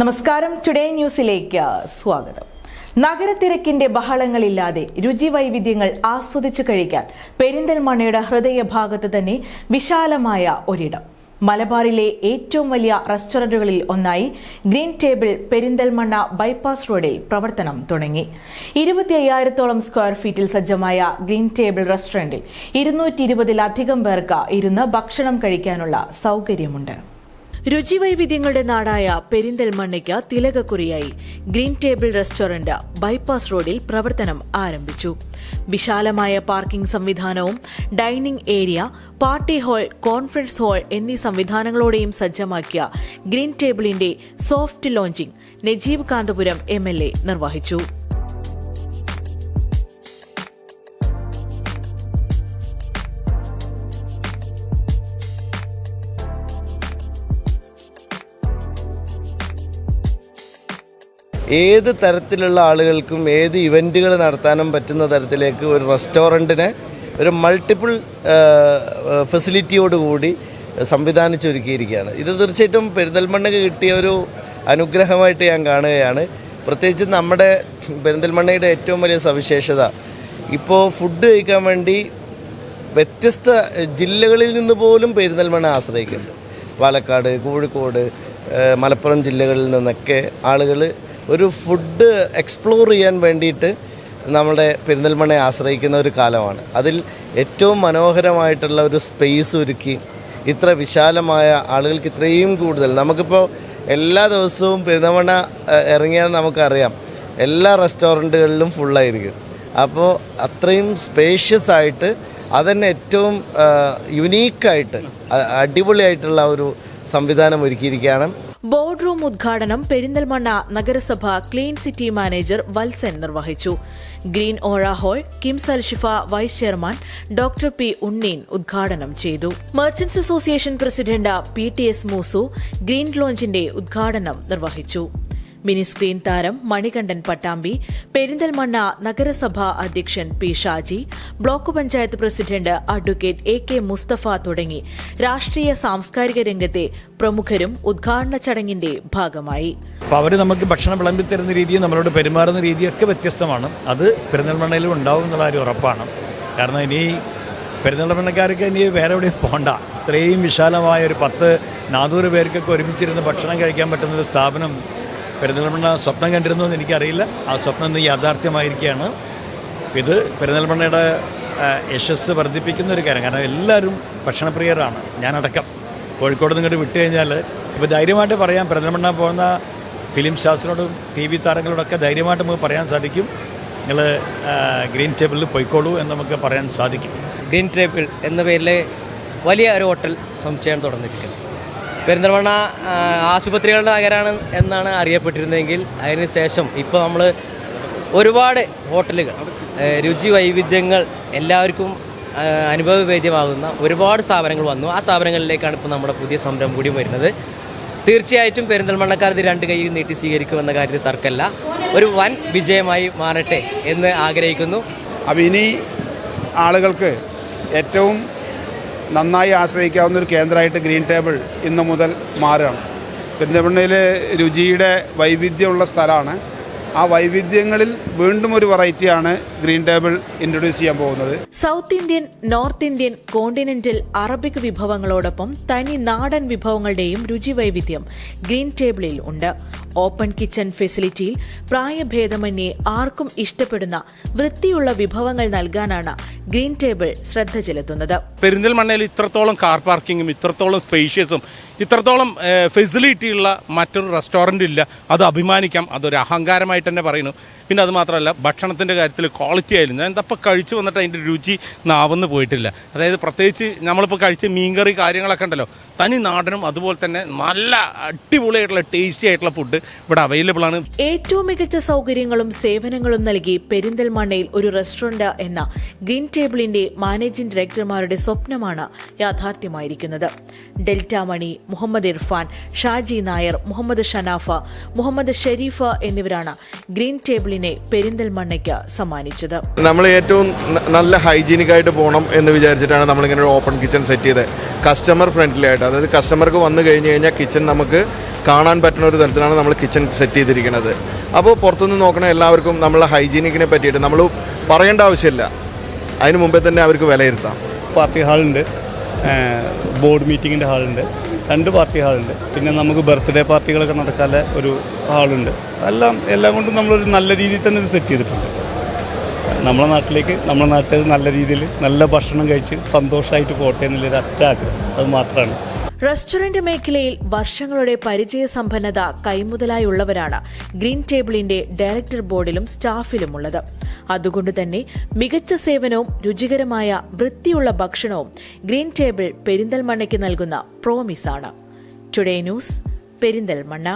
നമസ്കാരം. ടുഡേ ന്യൂസിലേക്ക് സ്വാഗതം. നഗരത്തിരക്കിന്റെ ബഹളങ്ങളില്ലാതെ രുചി വൈവിധ്യങ്ങൾ ആസ്വദിച്ചു കഴിക്കാൻ പെരിന്തൽമണ്ണയുടെ ഹൃദയഭാഗത്ത് തന്നെ വിശാലമായ ഒരിടം. മലബാറിലെ ഏറ്റവും വലിയ റെസ്റ്റോറന്റുകളിൽ ഒന്നായി ഗ്രീൻ ടേബിൾ പെരിന്തൽമണ്ണ ബൈപ്പാസ് റോഡിൽ പ്രവർത്തനം തുടങ്ങി. ഇരുപത്തി അയ്യായിരത്തോളം സ്ക്വയർ ഫീറ്റിൽ സജ്ജമായ ഗ്രീൻ ടേബിൾ റെസ്റ്റോറന്റിൽ ഇരുന്നൂറ്റി ഇരുപതിലധികം പേർക്ക് ഇരുന്ന് ഭക്ഷണം കഴിക്കാനുള്ള സൗകര്യമുണ്ട്. രുചിവൈവിധ്യങ്ങളുടെ നാടായ പെരിന്തൽമണ്ണയ്ക്ക് തിലകക്കുറിയായി ഗ്രീൻ ടേബിൾ റെസ്റ്റോറന്റ് ബൈപ്പാസ് റോഡിൽ പ്രവർത്തനം ആരംഭിച്ചു. വിശാലമായ പാർക്കിംഗ് സംവിധാനവും dining area party hall conference hall എന്നീ സംവിധാനങ്ങളോടെയും സജ്ജമാക്കിയ ഗ്രീൻ ടേബിളിന്റെ soft launching Najeeb Kanthapuram M നിർവഹിച്ചു. ഏത് തരത്തിലുള്ള ആളുകൾക്കും ഏത് ഇവന്റുകൾ നടത്താനും പറ്റുന്ന തരത്തിലേക്ക് ഒരു റെസ്റ്റോറന്റിനെ ഒരു മൾട്ടിപ്പിൾ ഫെസിലിറ്റിയോടുകൂടി സംവിധാനിച്ചൊരുക്കിയിരിക്കുകയാണ്. ഇത് തീർച്ചയായിട്ടും പെരിന്തൽമണ്ണയ്ക്ക് കിട്ടിയ ഒരു അനുഗ്രഹമായിട്ട് ഞാൻ കാണുകയാണ്. പ്രത്യേകിച്ച് നമ്മുടെ പെരിന്തൽമണ്ണയുടെ ഏറ്റവും വലിയ സവിശേഷത ഇപ്പോൾ ഫുഡ് കഴിക്കാൻ വേണ്ടി വ്യത്യസ്ത ജില്ലകളിൽ നിന്ന് പോലും പെരിന്തൽമണ്ണ ആശ്രയിക്കുന്നുണ്ട്. പാലക്കാട് കോഴിക്കോട് മലപ്പുറം ജില്ലകളിൽ നിന്നൊക്കെ ആളുകൾ ഒരു ഫുഡ് എക്സ്പ്ലോർ ചെയ്യാൻ വേണ്ടിയിട്ട് നമ്മുടെ പെരിന്തൽമണ്ണയെ ആശ്രയിക്കുന്ന ഒരു കാലമാണ്. അതിൽ ഏറ്റവും മനോഹരമായിട്ടുള്ള ഒരു സ്പേസ് ഒരുക്കി ഇത്ര വിശാലമായ ആളുകൾക്ക് ഇത്രയും കൂടുതൽ. നമുക്കിപ്പോൾ എല്ലാ ദിവസവും പെരുന്തൽമണ്ണ ഇറങ്ങിയാൽ നമുക്കറിയാം എല്ലാ റെസ്റ്റോറന്റുകളിലും ഫുള്ളായിരിക്കും അപ്പോൾ അത്രയും സ്പേഷ്യസ് ആയിട്ട് അതന്നെ ഏറ്റവും യുനീക്കായിട്ട് അടിപൊളിയായിട്ടുള്ള ഒരു സംവിധാനം ഒരുക്കിയിരിക്കുകയാണ്. ബോർഡ് റൂം ഉദ്ഘാടനം പെരിന്തൽമണ്ണ നഗരസഭ ക്ലീൻ സിറ്റി മാനേജർ വത്സൻ നിർവഹിച്ചു. Green aura hall KIMS Alshifa vice chairman doctor P Unneen ഉദ്ഘാടനം ചെയ്തു. Merchants association president P T S Moosu green ലോഞ്ചിന്റെ ഉദ്ഘാടനം നിർവഹിച്ചു. മിനി സ്ക്രീൻ താരം മണികണ്ഠൻ പട്ടാമ്പി പെരിന്തൽമണ്ണ നഗരസഭാ അധ്യക്ഷൻ P Shaji block panchayat president advocate A K Mustafa തുടങ്ങി രാഷ്ട്രീയ സാംസ്കാരിക രംഗത്തെ പ്രമുഖരും ഉദ്ഘാടന ചടങ്ങിന്റെ ഭാഗമായി. അവർ നമുക്ക് ഭക്ഷണം വിളമ്പി തരുന്ന രീതിയും നമ്മളോട് പെരുമാറുന്ന രീതിയൊക്കെ വ്യത്യസ്തമാണ്. അത് പെരുന്തൽമണ്ണയിലും ഉണ്ടാവും എന്നുള്ള കാര്യം ഉറപ്പാണ്. കാരണം ഇനി പെരുന്തൽമണ്ണക്കാർക്ക് ഇനി വേറെ എവിടെയും പോകണ്ട ഇത്രയും വിശാലമായ ഒരു പത്ത് നാനൂറ് പേർക്കൊക്കെ ഒരുമിച്ചിരുന്ന് ഭക്ഷണം കഴിക്കാൻ പറ്റുന്ന ഒരു സ്ഥാപനം പെരുന്തൽമണ്ണ സ്വപ്നം കണ്ടിരുന്നു എന്ന് എനിക്കറിയില്ല. ആ സ്വപ്നം ഇന്ന് യാഥാർത്ഥ്യമായിരിക്കുകയാണ്. ഇത് പെരുന്തൽമണ്ണയുടെ ആ, യശസ് വർദ്ധിപ്പിക്കുന്ന ഒരു കാര്യം. കാരണം എല്ലാവരും ഭക്ഷണപ്രിയരാണ്. ഞാനടക്കം. കോഴിക്കോട് നിങ്ങോട്ട് വിട്ടു കഴിഞ്ഞാൽ ഇപ്പോൾ ധൈര്യമായിട്ട് പറയാം. പെരുന്തൽമണ്ണ പോകുന്ന ഫിലിം സ്റ്റാർസിനോടും ടി വി താരങ്ങളോടൊക്കെ ധൈര്യമായിട്ട് നമുക്ക് പറയാൻ സാധിക്കും. നിങ്ങൾ ഗ്രീൻ ടേബിളിൽ പോയിക്കോളൂ എന്ന് നമുക്ക് പറയാൻ സാധിക്കും. ഗ്രീൻ ടേബിൾ എന്ന പേരിൽ വലിയ ഒരു ഹോട്ടൽ സംശയം തുറന്നിരിക്കുന്നത് പെരിന്തൽമണ്ണ ആശുപത്രികളുടെ നഗരമാണ് എന്നാണ് അറിയപ്പെട്ടിരുന്നതെങ്കിൽ അതിന് ശേഷം ഇപ്പോൾ നമ്മൾ ഒരുപാട് ഹോട്ടലുകൾ രുചി വൈവിധ്യങ്ങൾ എല്ലാവർക്കും അനുഭവവേദ്യമാകുന്ന ഒരുപാട് സ്ഥാപനങ്ങൾ വന്നു. ആ സ്ഥാപനങ്ങളിലേക്കാണ് ഇപ്പോൾ നമ്മുടെ പുതിയ സംരംഭം കൂടി വരുന്നത്. തീർച്ചയായിട്ടും പെരിന്തൽമണ്ണക്കാർ ഇത് രണ്ട് കൈയിൽ നീട്ടി സ്വീകരിക്കുമെന്ന കാര്യത്തിൽ തർക്കമല്ല. ഒരു വൻ വിജയമായി മാറട്ടെ എന്ന് ആഗ്രഹിക്കുന്നു. അപ്പം ഇനി ആളുകൾക്ക് ഏറ്റവും നന്നായി ആശ്രയിക്കാവുന്ന ഒരു കേന്ദ്രമായിട്ട് ഗ്രീൻ ടേബിൾ ഇന്നു മുതൽ മാറുകയാണ്. പെരിന്തൽമണ്ണയിൽ രുചിയുടെ വൈവിധ്യമുള്ള സ്ഥലമാണ്. ആ വൈവിധ്യങ്ങളിൽ വീണ്ടും ഒരു വെറൈറ്റിയാണ് ഗ്രീൻ ടേബിൾ ഇൻട്രൊഡ്യൂസ് ചെയ്യാൻ പോകുന്നത്. South Indian north Indian continental Arabic വിഭവങ്ങളോടൊപ്പം തനി നാടൻ വിഭവങ്ങളുടെയും രുചി വൈവിധ്യം ഗ്രീൻ ടേബിളിൽ ഉണ്ട്. ഓപ്പൺ കിച്ചൺ ഫെസിലിറ്റിയിൽ പ്രായഭേദമന്യേ ആർക്കും ഇഷ്ടപ്പെടുന്ന വൃത്തിയുള്ള വിഭവങ്ങൾ നൽകാനാണ് ഗ്രീൻ ടേബിൾ ശ്രദ്ധ ചെലുത്തുന്നത്. പെരിന്തൽമണ്ണയിൽ ഇത്രത്തോളം കാർ പാർക്കിങ്ങും ഇത്രത്തോളം സ്പേഷ്യസും ഇത്രത്തോളം ഫെസിലിറ്റിയുള്ള മറ്റൊരു റെസ്റ്റോറന്റ് ഇല്ല. അത് അഭിമാനിക്കാം അതൊരു അഹങ്കാരമായിട്ട് തന്നെ പറയുന്നു പിന്നെ അത് മാത്രമല്ല ഭക്ഷണത്തിന്റെ കാര്യത്തിൽ ക്വാളിറ്റി ആയിരുന്നു. ഞാൻ എന്തപ്പോൾ കഴിച്ചു വന്നിട്ട് അതിന്റെ രുചി നാവെന്ന് പോയിട്ടില്ല. അതായത് പ്രത്യേകിച്ച് നമ്മളിപ്പോൾ കഴിച്ച മീൻകറി കാര്യങ്ങളൊക്കെ ഉണ്ടല്ലോ തനി നാടനും അതുപോലെ തന്നെ നല്ല അടിപൊളിയായിട്ടുള്ള ടേസ്റ്റി ആയിട്ടുള്ള ഫുഡ് ഇവിടെ അവൈലബിൾ ആണ്. ഏറ്റവും മികച്ച സൗകര്യങ്ങളും സേവനങ്ങളും നൽകി പെരിന്തൽമണ്ണയിൽ ഒരു റെസ്റ്റോറന്റ് എന്ന ഗ്രീൻ ടേബിളിന്റെ മാനേജിംഗ് ഡയറക്ടർമാരുടെ സ്വപ്നമാണ് യാഥാർത്ഥ്യമായിരിക്കുന്നത്. ഡെൽറ്റ മണി മുഹമ്മദ് ഇർഫാൻ ഷാജി നായർ മുഹമ്മദ് ഷനാഫ മുഹമ്മദ് ഷെരീഫ എന്നിവരാണ് ഗ്രീൻ ടേബിളിനെ പെരിന്തൽമണ്ണയ്ക്ക് സമ്മാനിച്ചത്. നമ്മൾ ഏറ്റവും നല്ല ഹൈജീനിക് ആയിട്ട് പോകണം എന്ന് വിചാരിച്ചിട്ടാണ് നമ്മളിങ്ങനെ ഒരു ഓപ്പൺ കിച്ചൺ സെറ്റ് ചെയ്തത് കസ്റ്റമർ ഫ്രണ്ട്ലി ആയിട്ട് അതായത് കസ്റ്റമർക്ക് വന്നു കഴിഞ്ഞു കഴിഞ്ഞാൽ കിച്ചൺ നമുക്ക് കാണാൻ പറ്റുന്ന ഒരു തരത്തിലാണ് നമ്മൾ കിച്ചൺ സെറ്റ് ചെയ്തിരിക്കുന്നത്. അപ്പോൾ പുറത്തുനിന്ന് നോക്കണ എല്ലാവർക്കും നമ്മളെ ഹൈജീനിക്കിനെ പറ്റിയിട്ട് നമ്മൾ പറയേണ്ട ആവശ്യമില്ല. അതിന് മുമ്പേ തന്നെ അവർക്ക് വിലയിരുത്താം. പാർട്ടി ഹാളുണ്ട്. ബോർഡ് മീറ്റിങ്ങിന്റെ ഹാളുണ്ട്. രണ്ട് പാർട്ടി ഹാളുണ്ട്. പിന്നെ നമുക്ക് ബർത്ത്ഡേ പാർട്ടികളൊക്കെ നടക്കാനുള്ള ഒരു ഹാളുണ്ട്. എല്ലാം എല്ലാം കൊണ്ടും നമ്മളൊരു നല്ല രീതിയിൽ തന്നെ ഇത് സെറ്റ് ചെയ്തിട്ടുണ്ട്. നമ്മളെ നാട്ടിലേക്ക് നമ്മളെ നാട്ടിൽ നല്ല രീതിയിൽ നല്ല ഭക്ഷണം കഴിച്ച് സന്തോഷമായിട്ട് പോട്ടെ എന്നുള്ളൊരു അറ്റാഗ്രഹം അത് മാത്രമാണ് റെസ്റ്റോറന്റ് മേഖലയിൽ വർഷങ്ങളുടെ പരിചയ സമ്പന്നത കൈമുതലായുള്ളവരാണ് ഗ്രീൻ ടേബിളിന്റെ ഡയറക്ടർ ബോർഡിലും സ്റ്റാഫിലുമുള്ളത്. അതുകൊണ്ട് തന്നെ മികച്ച സേവനവും രുചികരമായ വൃത്തിയുള്ള ഭക്ഷണവും ഗ്രീൻ ടേബിൾ പെരിന്തൽമണ്ണയ്ക്ക് നൽകുന്ന പ്രോമിസാണ് ടുഡേ ന്യൂസ് പെരിന്തൽമണ്ണ.